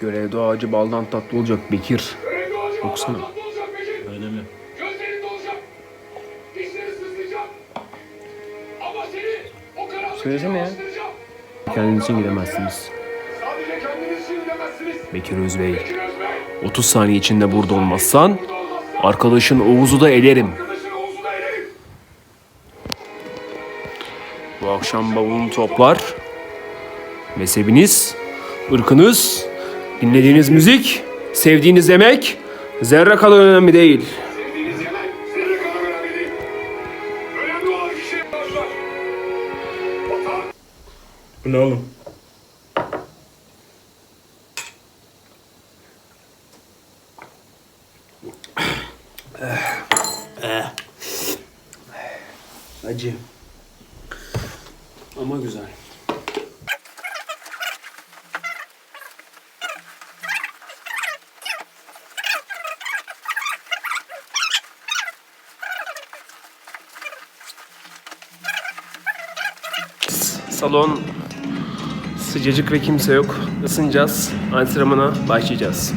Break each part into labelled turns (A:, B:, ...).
A: Görevde ağacı baldan tatlı olacak Bekir. Okusana.
B: Öyle mi?
A: Söylesene ya. Kendiniz için gidemezsiniz. Bekir Özbey. 30 saniye içinde burada olmazsan arkadaşın Oğuz'u da elerim. Bu akşam bavulunu toplar, mezhebiniz, ırkınız, dinlediğiniz müzik, sevdiğiniz yemek zerre kadar önemli değil.
B: Bu ne oğlum?
A: Salon sıcacık ve kimse yok. Isınacağız, antrenmana başlayacağız.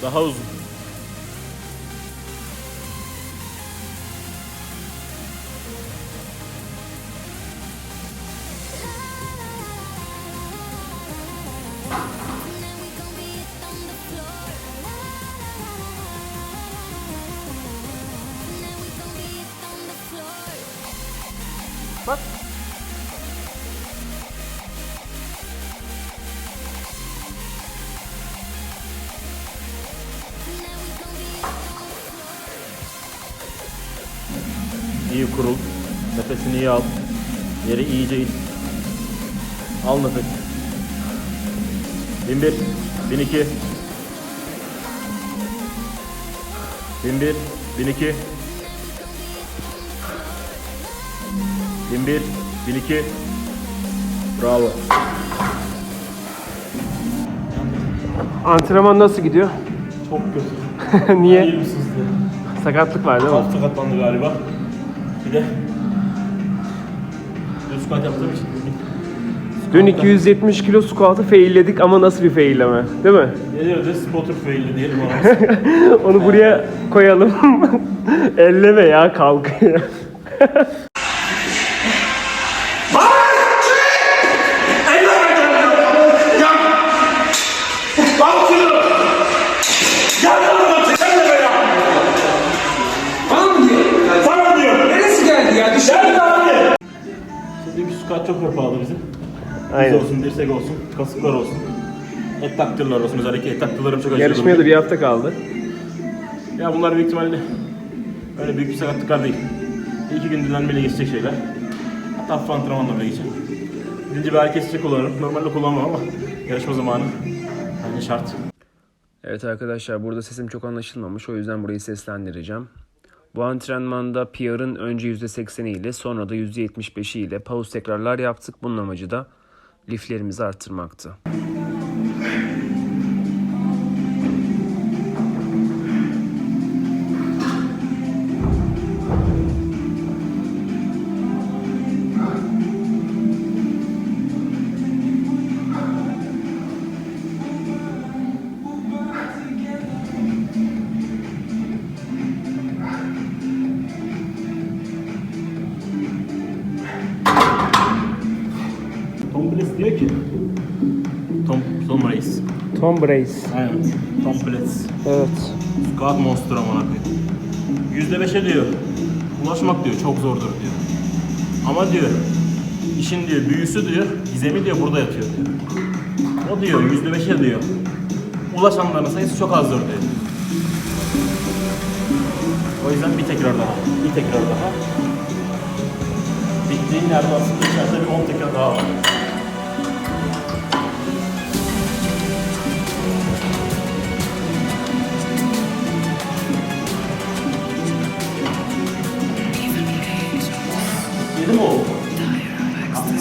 C: the
B: hose kurul. Nefesini iyi al. Yeri iyice it. Al nefes. 1001, 1002. 1001, 1002. 1001, 1002. Bravo.
D: Antrenman nasıl gidiyor?
B: Çok kötü.
D: Niye?
B: Elim sızdı.
D: Sakatlık var değil mi?
B: Çok sakatlandı galiba. Bir de düz squat yaptığım için
D: Dün 270 kilo squat'ı failledik ama nasıl bir failleme? Değil mi?
B: Geliyordu spotter fail'i diyelim ama.
D: Onu buraya koyalım. Elleme ya kalkıyor.
B: çok yapamadı bizim.
D: Aynen.
B: olsun, dirsek olsun, kasıklar olsun. Et taktırlar olsun. Özellikle et taktırlarım çok acıyor.
D: Yarışmaya da bir hafta kaldı.
B: Ya bunlar büyük ihtimalle öyle büyük bir sakatlıklar değil. İki gün dinlenmeyle geçecek şeyler. Hatta hafif antrenmanla bile geçecek. Gidince ağrı kesici kullanırım. Normalde kullanmam ama yarışma zamanı bence şart.
D: Evet arkadaşlar burada sesim çok anlaşılmamış o yüzden burayı seslendireceğim. Bu antrenmanda PR'ın önce %80'i ile sonra da %75'i ile pause tekrarlar yaptık. Bunun amacı da liflerimizi arttırmaktı.
B: Diyor ki Tom, Tom Reis.
D: Tom Brace.
B: Aynen. Tom Bliss.
D: Evet.
B: Squat Monster amına koyayım. Yüzde beşe diyor. Ulaşmak diyor çok zordur diyor. Ama diyor işin diyor büyüsü diyor gizemi diyor burada yatıyor diyor. O diyor yüzde beşe diyor. Ulaşanların sayısı çok azdır diyor. O yüzden bir tekrar daha. Bir tekrar daha. Bittiğin yerde aslında içeride bir 10 tekrar daha var.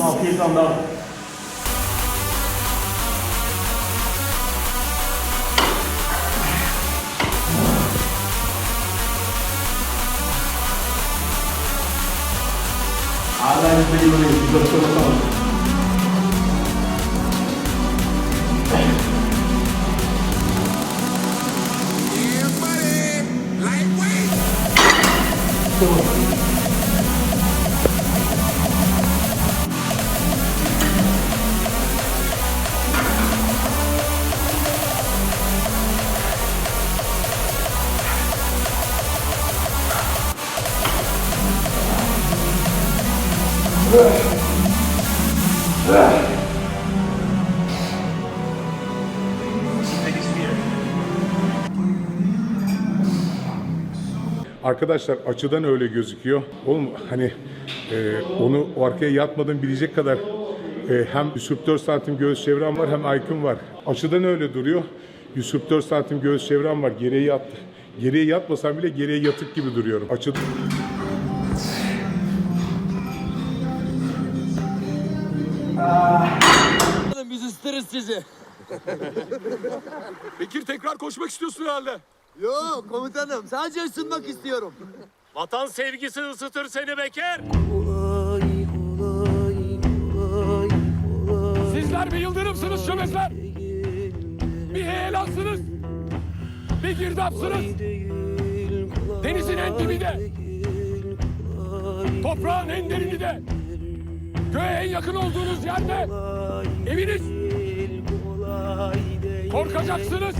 B: 어, 비싸다. 아가씨들이 이것저것
E: Arkadaşlar açıdan öyle gözüküyor. Oğlum hani e, onu arkaya yatmadan bilecek kadar e, hem 144 santim göğüs çevrem var hem IQ'm var. Açıdan öyle duruyor. 144 santim göğüs çevrem var. Geriye yat. Geriye yatmasam bile geriye yatık gibi duruyorum.
F: Biz isteriz sizi.
G: Bekir tekrar koşmak istiyorsun herhalde.
F: Yok komutanım sadece ısınmak istiyorum.
B: Vatan sevgisi ısıtır seni Bekir.
G: Sizler bir yıldırımsınız çömezler. Bir heyelansınız. Bir girdapsınız. Denizin en dibinde. Toprağın en derininde. Göğe en yakın olduğunuz yerde. Eviniz. Korkacaksınız.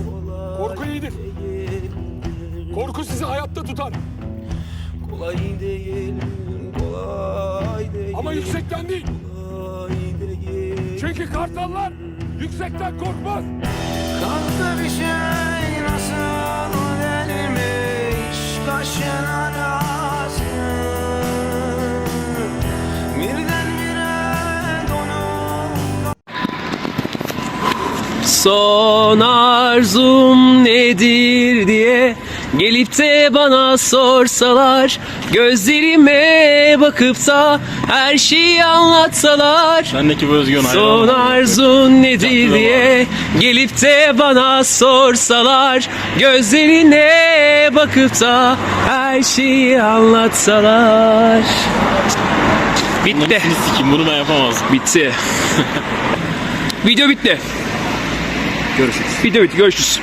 G: Korku iyidir. Korku sizi hayatta tutar.
H: Kolay değil, kolay değil,
G: Ama yüksekten değil. Çünkü kartallar yüksekten korkmaz.
H: Kalktı bir şey nasıl delmiş kaşına
D: Son arzum nedir diye gelip de bana sorsalar Gözlerime bakıp da her şeyi anlatsalar
B: Bendeki bu özgüven
D: Son arzun nedir diye gelip de bana sorsalar Gözlerine bakıp da her şeyi anlatsalar Bitti.
B: Bunu ben yapamazdım.
D: Bitti. Video bitti. Görüşürüz. Video bitti. Görüşürüz.